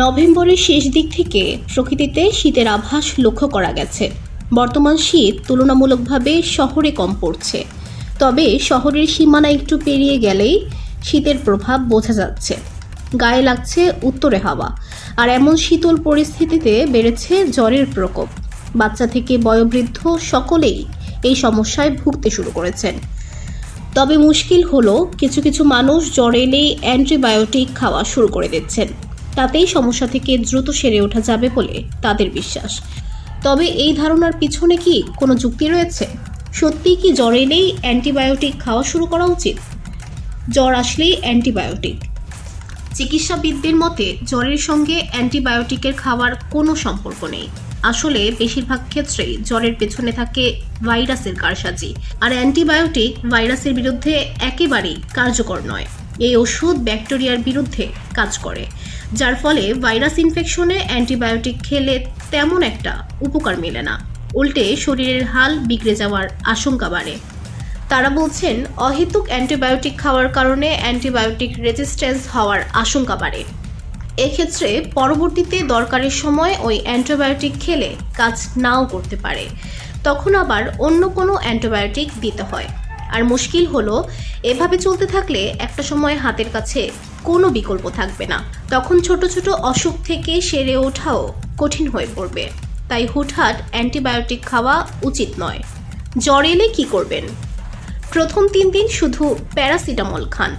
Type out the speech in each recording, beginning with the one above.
নভেম্বরের শেষ দিক থেকে প্রকৃতিতে শীতের আভাস লক্ষ্য করা গেছে। বর্তমান শীত তুলনামূলকভাবে শহরে কম পড়ছে। তবে শহরের সীমানা একটু পেরিয়ে গেলেই শীতের প্রভাব বোঝা যাচ্ছে। গায়ে লাগছে উত্তরে হাওয়া। আর এমন শীতল পরিস্থিতিতে বেড়েছে জ্বরের প্রকোপ। বাচ্চা থেকে বয়োবৃদ্ধ সকলেই এই সমস্যায় ভুগতে শুরু করেছেন। তবে মুশকিল হলো কিছু কিছু মানুষ জ্বর এলেই অ্যান্টিবায়োটিক খাওয়া শুরু করে দিচ্ছেন। তাতেই সমস্যা থেকে দ্রুত সেরে ওঠা যাবে বলে তাদের বিশ্বাস। তবে এই ধারণার পিছনে কি কোনো যুক্তি রয়েছে? সত্যিই কি জ্বর এলেই অ্যান্টিবায়োটিক খাওয়া শুরু করা উচিত? জ্বর আসলেই অ্যান্টিবায়োটিক। চিকিৎসাবিদদের মতে, জ্বরের সঙ্গে অ্যান্টিবায়োটিকের খাওয়ার কোনো সম্পর্ক নেই। আসলে বেশিরভাগ ক্ষেত্রেই জ্বরের পেছনে থাকে ভাইরাসের কারসাজি। আর অ্যান্টিবায়োটিক ভাইরাসের বিরুদ্ধে একেবারেই কার্যকর নয়। এই ওষুধ ব্যাকটেরিয়ার বিরুদ্ধে কাজ করে, যার ফলে ভাইরাস ইনফেকশনে অ্যান্টিবায়োটিক খেলে তেমন একটা উপকার মেলে না। উল্টে শরীরের হাল বিগড়ে যাওয়ার আশঙ্কা বাড়ে। তারা বলছেন, অহেতুক অ্যান্টিবায়োটিক খাওয়ার কারণে অ্যান্টিবায়োটিক রেজিস্ট্যান্স হওয়ার আশঙ্কা বাড়ে। এক্ষেত্রে পরবর্তীতে দরকারের সময় ওই অ্যান্টিবায়োটিক খেলে কাজ নাও করতে পারে। তখন আবার অন্য কোনো অ্যান্টিবায়োটিক দিতে হয়। আর মুশকিল হলো, এভাবে চলতে থাকলে একটা সময় হাতের কাছে কোনো বিকল্প থাকবে না। তখন ছোট ছোট অসুখ থেকে সেরে ওঠাও কঠিন হয়ে পড়বে। তাই হুটহাট অ্যান্টিবায়োটিক খাওয়া উচিত নয়। জ্বর এলে কী করবেন? প্রথম তিন দিন শুধু প্যারাসিটামল খান।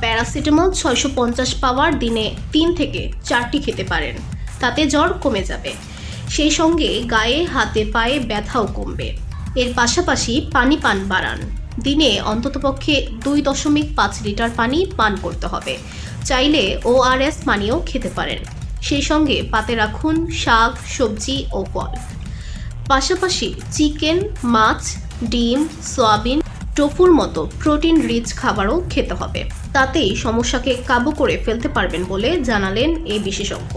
প্যারাসিটামল ছয়শো পঞ্চাশ পাওয়ার দিনে তিন থেকে চারটি খেতে পারেন। তাতে জ্বর কমে যাবে। সেই সঙ্গে গায়ে, হাতে, পায়ে ব্যথাও কমবে। এর পাশাপাশি পানি পান বাড়ান। দিনে অন্ততপক্ষে দুই দশমিক পাঁচ লিটার পানি পান করতে হবে। চাইলে ওআরএস পানিও খেতে পারেন। সেই সঙ্গে পাতে রাখুন শাক, সবজি ও ফল। পাশাপাশি চিকেন, মাছ, ডিম, সয়াবিন, টোফুর মতো প্রোটিন রিচ খাবারও খেতে হবে। তাতেই সমস্যাকে কাবু করে ফেলতে পারবেন বলে জানালেন এই বিশেষজ্ঞ।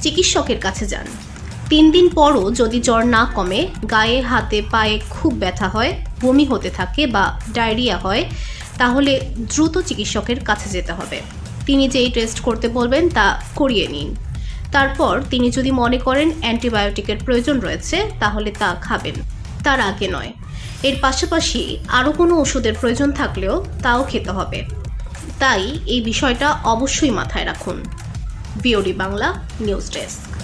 চিকিৎসকের কাছে যান। তিন দিন পরও যদি জ্বর না কমে, গায়ে, হাতে, পায়ে খুব ব্যথা হয়, বমি হতে থাকে বা ডায়রিয়া হয়, তাহলে দ্রুত চিকিৎসকের কাছে যেতে হবে। তিনি যেই টেস্ট করতে বলবেন তা করিয়ে নিন। তারপর তিনি যদি মনে করেন অ্যান্টিবায়োটিকের প্রয়োজন রয়েছে, তাহলে তা খাবেন। তার আগে নয়। এর পাশাপাশি আরও কোনো ওষুধের প্রয়োজন থাকলেও তাও খেতে হবে। তাই এই বিষয়টা অবশ্যই মাথায় রাখুন। BOD Bangla news desk.